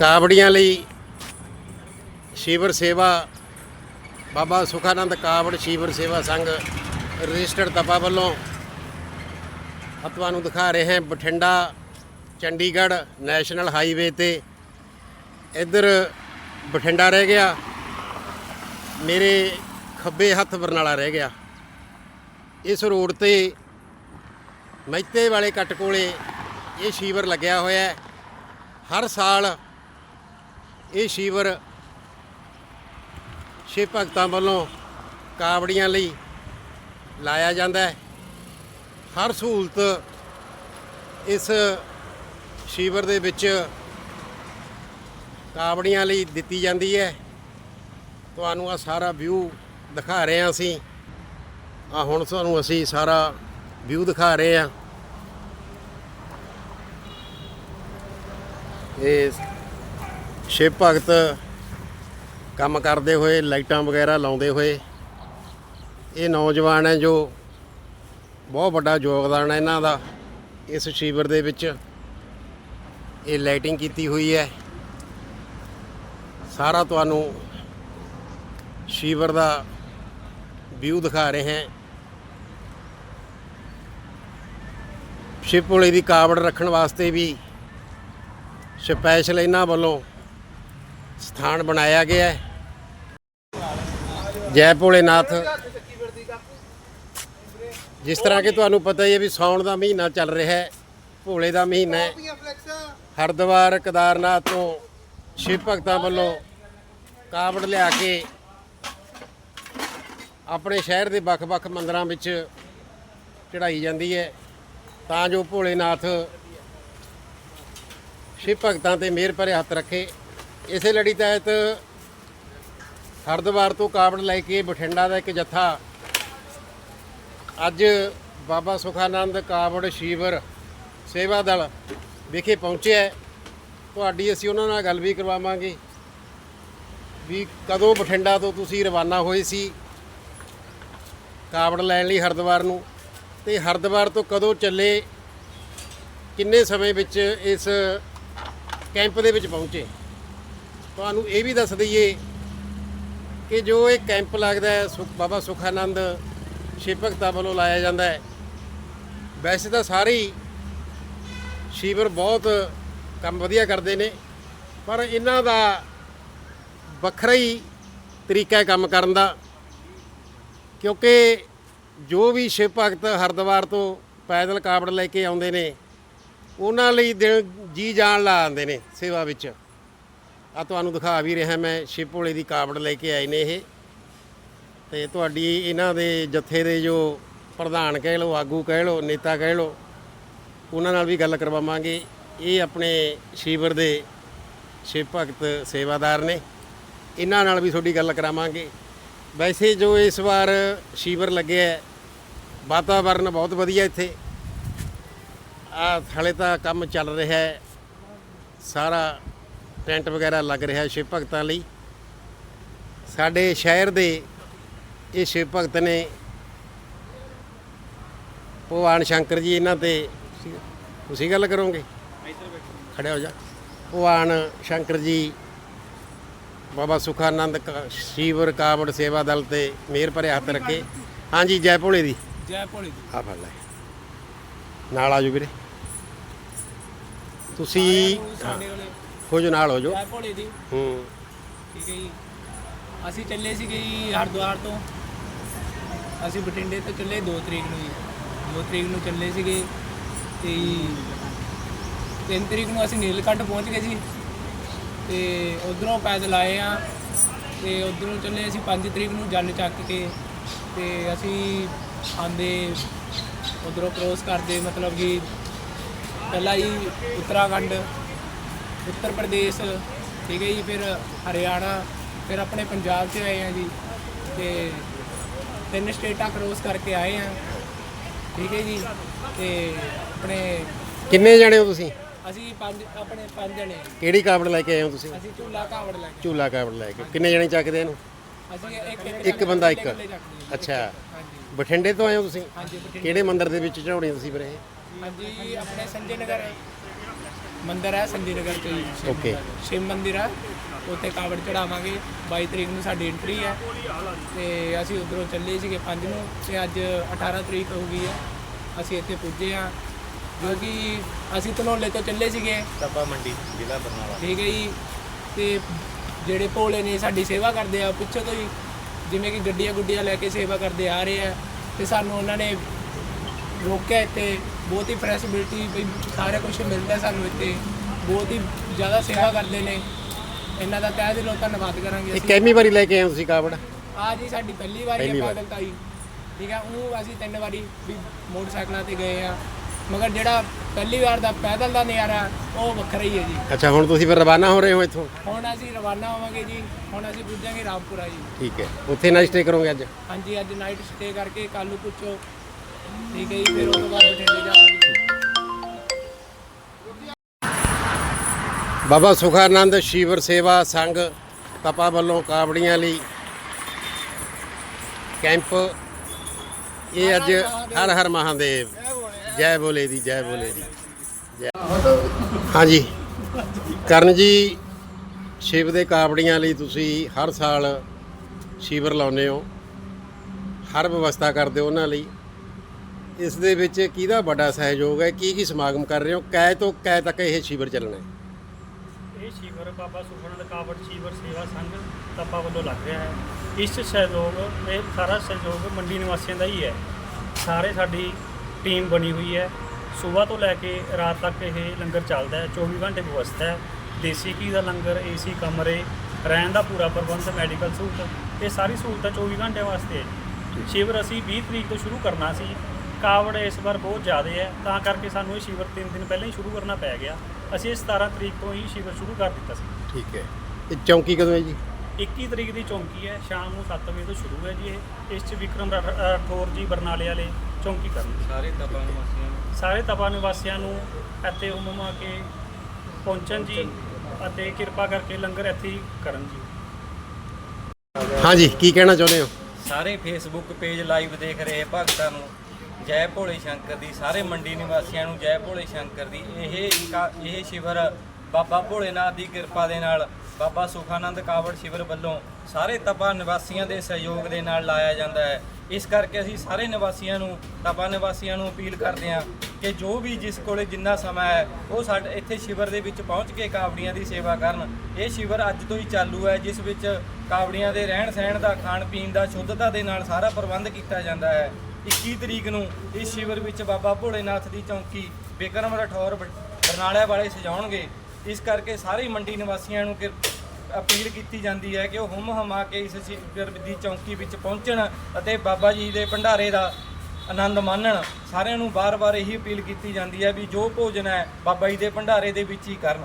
ਕਾਵੜੀਆਂ ਲਈ ਸ਼ੀਵਰ ਸੇਵਾ, ਬਾਬਾ ਸੁਖਾਨੰਦ ਕਾਵੜ ਸ਼ੀਵਰ ਸੇਵਾ ਸੰਘ ਰਜਿਸਟਰਡ ਤਪਾ ਵੱਲੋਂ ਆ ਤੁਹਾਨੂੰ ਦਿਖਾ ਰਹੇ ਹਾਂ। ਬਠਿੰਡਾ, ਚੰਡੀਗੜ੍ਹ ਨੈਸ਼ਨਲ ਹਾਈਵੇ ਤੇ ਇੱਧਰ ਬਠਿੰਡਾ ਰਹਿ ਗਿਆ। ਮੇਰੇ ਖੱਬੇ ਹੱਥ ਬਰਨਾਲਾ ਰਹਿ ਗਿਆ। ਇਸ ਰੋਡ ਤੇ ਮਹਿਤੇ ਵਾਲੇ ਕੱਟ ਕੋਲੇ ਇਹ ਸ਼ੀਵਰ ਲੱਗਿਆ ਹੋਇਆ ਹੈ। ਹਰ ਸਾਲ ਇਹ ਸ਼ੀਵਰ ਸ਼ਿਵ ਭਗਤਾਂ ਵੱਲੋਂ ਕਾਵੜੀਆਂ ਲਈ ਲਾਇਆ ਜਾਂਦਾ ਹੈ। ਹਰ ਸਹੂਲਤ ਇਸ ਸ਼ੀਵਰ ਦੇ ਵਿੱਚ ਕਾਵੜੀਆਂ ਲਈ ਦਿੱਤੀ ਜਾਂਦੀ ਹੈ। ਤੁਹਾਨੂੰ ਆ ਸਾਰਾ ਵਿਊ ਦਿਖਾ ਰਹੇ ਹਾਂ ਅਸੀਂ। ਆ ਹੁਣ ਤੁਹਾਨੂੰ ਅਸੀਂ ਸਾਰਾ ਵਿਊ ਦਿਖਾ ਰਹੇ ਹਾਂ। ਇਹ ਸ਼ਿਵ ਭਗਤ ਕੰਮ ਕਰਦੇ ਹੋਏ, ਲਾਈਟਾਂ ਵਗੈਰਾ ਲਾਉਂਦੇ ਹੋਏ, ਇਹ ਨੌਜਵਾਨ ਹੈ ਜੋ ਬਹੁਤ ਵੱਡਾ ਯੋਗਦਾਨ ਹੈ ਇਹਨਾਂ ਦਾ ਇਸ ਸ਼ਿਵਰ ਦੇ ਵਿੱਚ। ਇਹ ਲਾਈਟਿੰਗ ਕੀਤੀ ਹੋਈ ਹੈ। ਸਾਰਾ ਤੁਹਾਨੂੰ ਸ਼ਿਵਰ ਦਾ ਵਿਊ ਦਿਖਾ ਰਹੇ ਹਾਂ। ਸ਼ਿਵ ਭੋਲੇ ਦੀ ਕਾਵੜ ਰੱਖਣ ਵਾਸਤੇ ਵੀ ਸਪੈਸ਼ਲ ਇਹਨਾਂ ਵੱਲੋਂ ਸਥਾਨ ਬਣਾਇਆ ਗਿਆ ਹੈ। ਜੈ ਭੋਲੇਨਾਥ। ਜਿਸ ਤਰ੍ਹਾਂ ਕਿ ਤੁਹਾਨੂੰ ਪਤਾ ਹੀ ਹੈ ਵੀ ਸਾਉਣ ਦਾ ਮਹੀਨਾ ਚੱਲ ਰਿਹਾ ਹੈ, ਭੋਲੇ ਦਾ ਮਹੀਨਾ ਹੈ। ਹਰਿਦੁਆਰ ਕੇਦਾਰਨਾਥ ਤੋਂ ਸ਼ਿਵ ਭਗਤਾਂ ਵੱਲੋਂ ਕਾਵੜ ਲਿਆ ਕੇ ਆਪਣੇ ਸ਼ਹਿਰ ਦੇ ਵੱਖ-ਵੱਖ ਮੰਦਰਾਂ ਵਿੱਚ ਚੜਾਈ ਜਾਂਦੀ ਹੈ। ਤਾਂ ਜੋ ਭੋਲੇਨਾਥ ਸ਼ਿਵ ਭਗਤਾਂ ਤੇ ਮਿਹਰ ਭਰੇ ਹੱਥ ਰੱਖੇ। ਇਸੇ ਲੜੀ ਤਹਿਤ ਹਰਿਦੁਆਰ ਤੋਂ ਕਾਬੜ ਲੈ ਕੇ ਬਠਿੰਡਾ ਦਾ ਇੱਕ ਜੱਥਾ ਅੱਜ ਬਾਬਾ ਸੁਖਾਨੰਦ ਕਾਬੜ ਸ਼ੀਵਰ ਸੇਵਾ ਦਲ ਵਿਖੇ ਪਹੁੰਚਿਆ ਤੁਹਾਡੀ ਅਸੀਂ ਉਹਨਾਂ ਨਾਲ ਗੱਲ ਵੀ ਕਰਵਾਵਾਂਗੇ ਵੀ ਕਦੋਂ ਬਠਿੰਡਾ ਤੋਂ ਤੁਸੀਂ ਰਵਾਨਾ ਹੋਏ ਸੀ ਕਾਬੜ ਲੈਣ ਲਈ ਹਰਿਦੁਆਰ ਨੂੰ ਤੇ ਹਰਿਦੁਆਰ ਤੋਂ ਕਦੋਂ ਚੱਲੇ, ਕਿੰਨੇ ਸਮੇਂ ਵਿੱਚ ਇਸ ਕੈਂਪ ਦੇ ਵਿੱਚ ਪਹੁੰਚੇ? ਤੁਹਾਨੂੰ ਇਹ ਵੀ ਦੱਸ ਦਈਏ ਕਿ ਜੋ ਇਹ ਕੈਂਪ ਲੱਗਦਾ ਹੈ, ਸੁਖ ਬਾਬਾ ਸੁਖਾਨੰਦ ਸ਼ਿਵ ਭਗਤਾਂ ਵੱਲੋਂ ਲਾਇਆ ਜਾਂਦਾ ਹੈ, ਵੈਸੇ ਤਾਂ ਸਾਰੇ ਹੀ ਸ਼ਿਵਰ ਬਹੁਤ ਕੰਮ ਵਧੀਆ ਕਰਦੇ ਨੇ, ਪਰ ਇਹਨਾਂ ਦਾ ਵੱਖਰਾ ਹੀ ਤਰੀਕਾ ਹੈ ਕੰਮ ਕਰਨ ਦਾ, ਕਿਉਂਕਿ ਜੋ ਵੀ ਸ਼ਿਵ ਭਗਤ ਹਰਿਦੁਆਰ ਤੋਂ ਪੈਦਲ ਕਾਵੜ ਲੈ ਕੇ ਆਉਂਦੇ ਨੇ, ਉਹਨਾਂ ਲਈ ਦਿਨ ਜੀ ਜਾਨ ਲਾ ਆਉਂਦੇ ਨੇ ਸੇਵਾ ਵਿੱਚ। ਆ ਤੁਹਾਨੂੰ ਦਿਖਾ ਵੀ ਰਿਹਾ ਮੈਂ ਸ਼ਿਵ ਭੋਲੇ ਦੀ ਕਾਵੜ ਲੈ ਕੇ ਆਏ ਨੇ ਇਹ। ਤੇ ਤੁਹਾਡੀ ਇਹਨਾਂ ਦੇ ਜੱਥੇ ਦੇ ਜੋ ਪ੍ਰਧਾਨ ਕਹਿ ਲਓ, ਆਗੂ ਕਹਿ ਲਓ, ਨੇਤਾ ਕਹਿ ਲਓ, ਉਹਨਾਂ ਨਾਲ ਵੀ ਗੱਲ ਕਰਵਾਵਾਂਗੇ। ਇਹ ਆਪਣੇ ਸ਼ਿਵਰ ਦੇ ਸ਼ਿਵ ਭਗਤ ਸੇਵਾਦਾਰ ਨੇ। ਇਹਨਾਂ ਨਾਲ ਵੀ ਤੁਹਾਡੀ ਗੱਲ ਕਰਾਵਾਂਗੇ। ਵੈਸੇ ਜੋ ਇਸ ਵਾਰ ਸ਼ਿਵਰ ਲੱਗਿਆ ਵਾਤਾਵਰਨ ਬਹੁਤ ਵਧੀਆ ਇੱਥੇ। ਆ ਹਲੇ ਤਾਂ ਕੰਮ ਚੱਲ ਰਿਹਾ ਹੈ। ਸਾਰਾ ਟੈਂਟ ਵਗੈਰਾ ਲੱਗ ਰਿਹਾ ਸ਼ਿਵ ਭਗਤਾਂ ਲਈ। ਸਾਡੇ ਸ਼ਹਿਰ ਦੇ ਇਹ ਸ਼ਿਵ ਭਗਤ ਨੇ ਭਗਵਾਨ ਸ਼ੰਕਰ ਜੀ ਇਹਨਾਂ ਤੇ ਤੁਸੀਂ ਗੱਲ ਕਰੋਗੇ? ਖੜੇ ਹੋ ਜਾ। ਭਗਵਾਨ ਸ਼ੰਕਰ ਜੀ ਬਾਬਾ ਸੁਖਾਨੰਦ ਕ- ਸ਼ਿਵਰ ਕਾਵੜ ਸੇਵਾ ਦਲ ਤੇ ਮਿਹਰ ਭਰੇ ਹੱਥ ਰੱਖੇ। ਹਾਂਜੀ ਜੈ ਭੋਲੇ ਦੀ। ਜੈ ਭੋਲੇ ਦੀ। ਆ ਫੜ ਲੈ। ਨਾਲ ਆਜੋ ਵੀਰੇ। ਤੁਸੀਂ ਸਾਡੇ ਕੋਲੇ ਹੋ ਜੋ ਨਾਲ ਹੋ ਜੋ ਜੈ ਭੋਲੇ ਦੀ। ਹੂੰ। ਠੀਕ ਹੈ ਜੀ। ਅਸੀਂ ਚੱਲੇ ਸੀਗੇ ਜੀ ਹਰਿਦੁਆਰ ਤੋਂ। ਅਸੀਂ ਬਠਿੰਡੇ ਤੋਂ ਚੱਲੇ 2 ਤਰੀਕ ਨੂੰ ਜੀ। 2 ਤਰੀਕ ਨੂੰ ਚੱਲੇ ਸੀਗੇ ਤੇ 3 ਤਰੀਕ ਨੂੰ ਅਸੀਂ ਨੀਲਕੰਠ ਪਹੁੰਚ ਗਏ ਸੀ ਤੇ ਉਧਰੋਂ ਪੈਦਲ ਆਏ ਆ ਤੇ ਉਧਰੋਂ ਚੱਲੇ ਅਸੀਂ 5 ਤਰੀਕ ਨੂੰ ਜਲ ਚੱਕ ਕੇ। ਤੇ ਅਸੀਂ ਆਂਦੇ ਉਧਰੋਂ ਕ੍ਰੋਸ ਕਰਦੇ ਮਤਲਬ ਕਿ ਪਹਿਲਾਂ ਹੀ ਉੱਤਰਾਖੰਡ ਉੱਤਰ ਪ੍ਰਦੇਸ਼ ਠੀਕ ਹੈ ਜੀ ਫਿਰ ਹਰਿਆਣਾ ਫਿਰ ਆਪਣੇ ਪੰਜਾਬ 'ਚ ਆਏ ਆ ਜੀ ਤੇ ਤਿੰਨ ਸਟੇਟਾਂ ਕ੍ਰੋਸ ਕਰਕੇ ਆਏ ਆ ਠੀਕ ਹੈ ਜੀ ਤੇ ਆਪਣੇ ਕਿੰਨੇ ਜਣੇ ਹੋ ਤੁਸੀਂ? ਅਸੀਂ ਪੰਜ ਆਪਣੇ ਪੰਜ ਜਣੇ ਕਿਹੜੀ ਕਾਵੜ ਲੈ ਕੇ ਆਏ ਹੋ ਤੁਸੀਂ? ਅਸੀਂ ਝੂਲਾ ਕਾਵੜ ਲੈ ਕੇ ਝੂਲਾ ਕਾਵੜ ਲੈ ਕੇ। ਕਿੰਨੇ ਜਣੇ ਚੱਕਦੇ ਇਹਨੂੰ? ਅਸੀਂ ਇੱਕ ਇੱਕ ਬੰਦਾ ਇੱਕ। ਇਕੱਲੇ ਚੱਕਦੇ ਹਾਂ। ਅੱਛਾ। ਹਾਂਜੀ। ਬਠਿੰਡੇ ਤੋਂ ਆਏ ਹੋ ਤੁਸੀਂ? ਹਾਂਜੀ ਬਠਿੰਡੇ। ਕਿਹੜੇ ਮੰਦਿਰ ਦੇ ਵਿੱਚ ਚੜਾਉਣੀ ਤੁਸੀਂ ਫਿਰ ਇਹ? ਹਾਂਜੀ ਆਪਣੇ ਸੰਜੇ ਨਗਰ ਮੰਦਿਰ ਹੈ ਸੰਦੀ ਨਗਰ ਚ। ਜੀ ਸ਼ਿਵ Okay. ਮੰਦਿਰ। ਸ਼ਿਵ ਮੰਦਿਰ ਹੈ। ਉੱਥੇ ਕਾਵੜ ਚੜਾਵਾਂਗੇ 22 ਤਰੀਕ ਨੂੰ ਸਾਡੀ ਐਂਟਰੀ ਹੈ। ਤੇ ਅਸੀਂ ਉਧਰੋਂ ਚੱਲੇ ਸੀਗੇ 5 ਨੂੰ। ਤੇ ਅੱਜ 18 ਤਰੀਕ ਹੋ ਗਈ ਹੈ। ਅਸੀਂ ਇੱਥੇ ਪੁੱਜੇ ਆ ਜੋ ਕਿ ਅਸੀਂ ਧਨੌਲੇ ਤੋਂ ਚੱਲੇ ਸੀਗੇ। ਤਪਾ ਮੰਡੀ ਜ਼ਿਲ੍ਹਾ ਬਰਨਾਲਾ। ਠੀਕ ਹੈ ਜੀ। ਤੇ ਜਿਹੜੇ ਭੋਲੇ ਨੇ ਸਾਡੀ ਸੇਵਾ ਕਰਦੇ ਆ ਪਿੱਛੇ ਤੋਂ ਹੀ ਜਿਵੇਂ ਕਿ ਗੱਡੀਆਂ ਗੁੱਡੀਆਂ ਲੈ ਕੇ ਸੇਵਾ ਕਰਦੇ ਆ ਰਹੇ ਆ। ਤੇ ਸਾਨੂੰ ਉਹਨਾਂ ਨੇ ਰੋਕਿਆ ਇੱਥੇ ਬਹੁਤ ਹੀ ਫਲੈਕਸੀਬਿਲਟੀ ਵੀ ਸਾਰਾ ਕੁਝ ਮਿਲਦਾ ਸਾਨੂੰ ਇੱਥੇ। ਬਹੁਤ ਹੀ ਜ਼ਿਆਦਾ ਸੇਵਾ ਕਰਦੇ ਨੇ। ਇਹਨਾਂ ਦਾ ਤਹਿ ਦਿਲੋਂ ਧੰਨਵਾਦ ਕਰਾਂਗੇ ਇਹ ਅਸੀਂ। ਕਿੰਨੀ ਵਾਰੀ ਲੈ ਕੇ ਆਏ ਹੋ ਤੁਸੀਂ ਕਾਵੜ ਆ ਜੀ ਸਾਡੀ ਪਹਿਲੀ ਵਾਰੀ ਹੈ। ਪੈਦਲ ਤਾਈ। ਠੀਕ ਹੈ ਉਹ ਅਸੀਂ ਤਿੰਨ ਵਾਰੀ ਵੀ ਮੋਟਰਸਾਈਕਲਾਂ ਤੇ ਗਏ ਆ। ਮਗਰ ਜਿਹੜਾ ਪਹਿਲੀ ਵਾਰ ਦਾ ਪੈਦਲ ਦਾ ਨਜ਼ਾਰਾ ਉਹ ਵੱਖਰਾ ਹੀ ਹੈ ਜੀ। ਅੱਛਾ ਹੁਣ ਤੁਸੀਂ ਫਿਰ ਰਵਾਨਾ ਹੋ ਰਹੇ ਹੋ ਇੱਥੋਂ? ਹੁਣ ਅਸੀਂ ਰਵਾਨਾ ਹੋਵਾਂਗੇ ਜੀ। ਹੁਣ ਅਸੀਂ ਪੁੱਜਾਂਗੇ ਰਾਮਪੁਰਾ ਜੀ। ਠੀਕ ਹੈ। ਉੱਥੇ ਨਾ ਸਟੇ ਕਰੋਗੇ ਅੱਜ? ਹਾਂਜੀ ਅੱਜ ਨਾਈਟ ਸਟੇ ਕਰਕੇ ਕੱਲ ਨੂੰ ਪੁੱਛੋ। ਠੀਕ ਹੈ ਜੀ, ਫਿਰ ਉਹ ਤੋਂ ਬਾਅਦ ਬਠਿੰਡੇ ਜਾਵਾਂਗੇ ਬਾਬਾ ਸੁਖਾਨੰਦ ਸ਼ੀਵਰ ਸੇਵਾ ਸੰਘ ਤਪਾ ਵੱਲੋਂ ਕਾਬੜੀਆਂ ਲਈ ਕੈਂਪ। ਇਹ ਅੱਜ ਹਰ ਹਰ ਮਹਾਦੇਵ। ਜੈ ਬੋਲੇ ਦੀ, ਜੈ ਬੋਲੇ ਦੀ। ਜੈ। ਹਾਂਜੀ। ਕਰਨ ਜੀ, ਸ਼ਿਵ ਦੇ ਕਾਬੜੀਆਂ ਲਈ ਤੁਸੀਂ ਹਰ ਸਾਲ ਸ਼ਿਵਰ ਲਾਉਂਦੇ ਹੋ। ਹਰ ਵਿਵਸਥਾ ਕਰਦੇ ਹੋ ਉਹਨਾਂ ਲਈ। ਇਸ ਦੇ ਵਿੱਚ ਕਿਹਦਾ ਵੱਡਾ ਸਹਿਯੋਗ ਹੈ? ਕੀ ਕੀ ਸਮਾਗਮ ਕਰ ਰਹੇ ਹੋ? ਕੈ ਤੋਂ ਕੈ ਤੱਕ ਇਹ ਸ਼ਿਵਰ ਚੱਲਣਾ। ਹੈ ਇਹ ਸ਼ਿਵਰ ਬਾਬਾ ਸੁਖਨੰਦ ਕਾਵੜ ਸ਼ਿਵਰ ਸੇਵਾ ਸੰਘ ਤਪਾ ਵੱਲੋਂ ਲੱਗ ਰਿਹਾ ਹੈ। ਇਸ ਸਹਿਯੋਗ ਇਹ ਸਾਰਾ ਸਹਿਯੋਗ ਮੰਡੀ ਨਿਵਾਸੀਆਂ ਦਾ ਹੀ ਹੈ। ਸਾਰੇ ਸਾਡੀ ਟੀਮ ਬਣੀ ਹੋਈ ਹੈ। ਸਵੇਰ ਤੋਂ ਲੈ ਕੇ ਰਾਤ ਤੱਕ ਇਹ ਲੰਗਰ ਚੱਲਦਾ ਹੈ। 24 ਘੰਟੇ ਵਿਵਸਥਾ ਹੈ। ਦੇਸੀ ਘੀ ਦਾ ਲੰਗਰ ਏਸੀ ਕਮਰੇ ਰਹਿਣ ਦਾ ਪੂਰਾ ਪ੍ਰਬੰਧ ਮੈਡੀਕਲ ਸਹੂਲਤ ਇਹ ਸਾਰੀ ਸਹੂਲਤਾਂ 24 ਘੰਟੇ ਵਾਸਤੇ ਹੈ। ਸ਼ਿਵਰ ਅਸੀਂ 20 ਤਰੀਕ ਤੋਂ ਸ਼ੁਰੂ ਕਰਨਾ ਸੀ। ਕਾਵੜ ਇਸ ਵਾਰ ਬਹੁਤ ਜ਼ਿਆਦਾ ਹੈ ਤਾਂ ਕਰਕੇ ਸਾਨੂੰ ਇਹ ਸ਼ਿਵਰ 3 ਦਿਨ ਪਹਿਲਾਂ ਹੀ ਸ਼ੁਰੂ ਕਰਨਾ ਪੈ ਗਿਆ। ਅਸੀਂ ਇਹ 17 ਤਰੀਕ ਤੋਂ ਹੀ ਸ਼ਿਵਰ ਸ਼ੁਰੂ ਕਰ ਦਿੱਤਾ ਸੀ। ਠੀਕ ਹੈ। ਇਹ ਚੌਂਕੀ ਕਦੋਂ ਹੈ ਜੀ? 21 ਤਰੀਕ ਦੀ ਚੌਂਕੀ ਹੈ ਸ਼ਾਮ ਨੂੰ 7 ਵਜੇ ਤੋਂ ਸ਼ੁਰੂ ਹੈ ਜੀ ਇਹ। ਇਸ 'ਚ ਵਿਕਰਮ ਰਾ- ਰਾਠੌਰ ਜੀ ਬਰਨਾਲੇ ਵਾਲੇ ਚੌਂਕੀ ਕਰਨਗੇ। ਸਾਰੇ ਤਪਾ ਨਿਵਾਸੀਆਂ ਨੂੰ? ਸਾਰੇ ਤਪਾ ਨਿਵਾਸੀਆਂ ਨੂੰ ਇੱਥੇ ਹੁਮਮਾ ਕੇ ਪਹੁੰਚਣ ਜੀ ਅਤੇ ਕਿਰਪਾ ਕਰਕੇ ਲੰਗਰ ਇੱਥੇ ਹੀ ਕਰਨ ਜੀ। ਹਾਂਜੀ ਕੀ ਕਹਿਣਾ ਚਾਹੁੰਦੇ ਹੋ? ਸਾਰੇ ਫੇਸਬੁੱਕ ਪੇਜ ਲਾਈਵ ਦੇਖ ਰਹੇ ਭਗਤਾਂ ਨੂੰ। ਜੈ ਭੋਲੇ ਸ਼ੰਕਰ ਦੀ, ਸਾਰੇ ਮੰਡੀ ਨਿਵਾਸੀਆਂ ਨੂੰ ਜੈ ਭੋਲੇ ਸ਼ੰਕਰ ਦੀ। ਇਹ ਕਾ- ਇਹ ਸ਼ਿਵਰ ਬਾਬਾ ਭੋਲੇਨਾਥ ਦੀ ਕਿਰਪਾ ਦੇ ਨਾਲ, ਬਾਬਾ ਸੁਖਾਨੰਦ ਕਾਵੜ ਸ਼ਿਵਰ ਵੱਲੋਂ ਸਾਰੇ ਤਪਾ ਨਿਵਾਸੀਆਂ ਦੇ ਸਹਿਯੋਗ ਦੇ ਨਾਲ ਲਾਇਆ ਜਾਂਦਾ ਹੈ। ਇਸ ਕਰਕੇ ਅਸੀਂ ਸਾਰੇ ਨਿਵਾਸੀਆਂ ਨੂੰ, ਤਪਾ ਨਿਵਾਸੀਆਂ ਨੂੰ ਅਪੀਲ ਕਰਦੇ ਹਾਂ ਕਿ ਜੋ ਵੀ ਜਿਸ ਕੋਲੇ ਜਿੰਨਾ ਸਮਾਂ ਹੈ, ਉਹ ਸਾਡੇ ਇੱਥੇ ਸ਼ਿਵਰ ਦੇ ਵਿੱਚ ਪਹੁੰਚ ਕੇ ਕਾਵੜੀਆਂ ਦੀ ਸੇਵਾ ਕਰਨ। ਇਹ ਸ਼ਿਵਰ ਅੱਜ ਤੋਂ ਹੀ ਚਾਲੂ ਹੈ, ਜਿਸ ਵਿੱਚ ਕਾਵੜੀਆਂ ਦੇ ਰਹਿਣ ਸਹਿਣ ਦਾ ਖਾਣ ਪੀਣ ਦਾ, ਸ਼ੁੱਧਤਾ ਦੇ ਨਾਲ ਸਾਰਾ ਪ੍ਰਬੰਧ ਕੀਤਾ ਜਾਂਦਾ ਹੈ। 21 ਤਰੀਕ ਨੂੰ ਇਸ ਸ਼ਿਵਰ ਵਿੱਚ ਬਾਬਾ ਭੋਲੇਨਾਥ ਦੀ ਚੌਂਕੀ ਬਿਕਰਮ ਰਠੌਰ ਬ- ਬਰਨਾਲੇ ਵਾਲੇ ਸਜਾਉਣਗੇ। ਇਸ ਕਰਕੇ ਸਾਰੇ ਮੰਡੀ ਨਿਵਾਸੀਆਂ ਨੂੰ ਕਿ ਅਪੀਲ ਕੀਤੀ ਜਾਂਦੀ ਹੈ ਕਿ ਉਹ ਹੁਮ ਹਮਾ ਕੇ ਇਸ ਸ਼ਿਵਰ ਦੀ ਚੌਂਕੀ ਵਿੱਚ ਪਹੁੰਚਣ ਅਤੇ ਬਾਬਾ ਜੀ ਦੇ ਭੰਡਾਰੇ ਦਾ ਆਨੰਦ ਮਾਣਨ। ਸਾਰਿਆਂ ਨੂੰ ਬਾਰ-ਬਾਰ ਇਹੀ ਅਪੀਲ ਕੀਤੀ ਜਾਂਦੀ ਹੈ ਵੀ ਜੋ ਭੋਜਨ ਹੈ ਬਾਬਾ ਜੀ ਦੇ ਭੰਡਾਰੇ ਦੇ ਵਿੱਚ ਹੀ ਕਰਨ।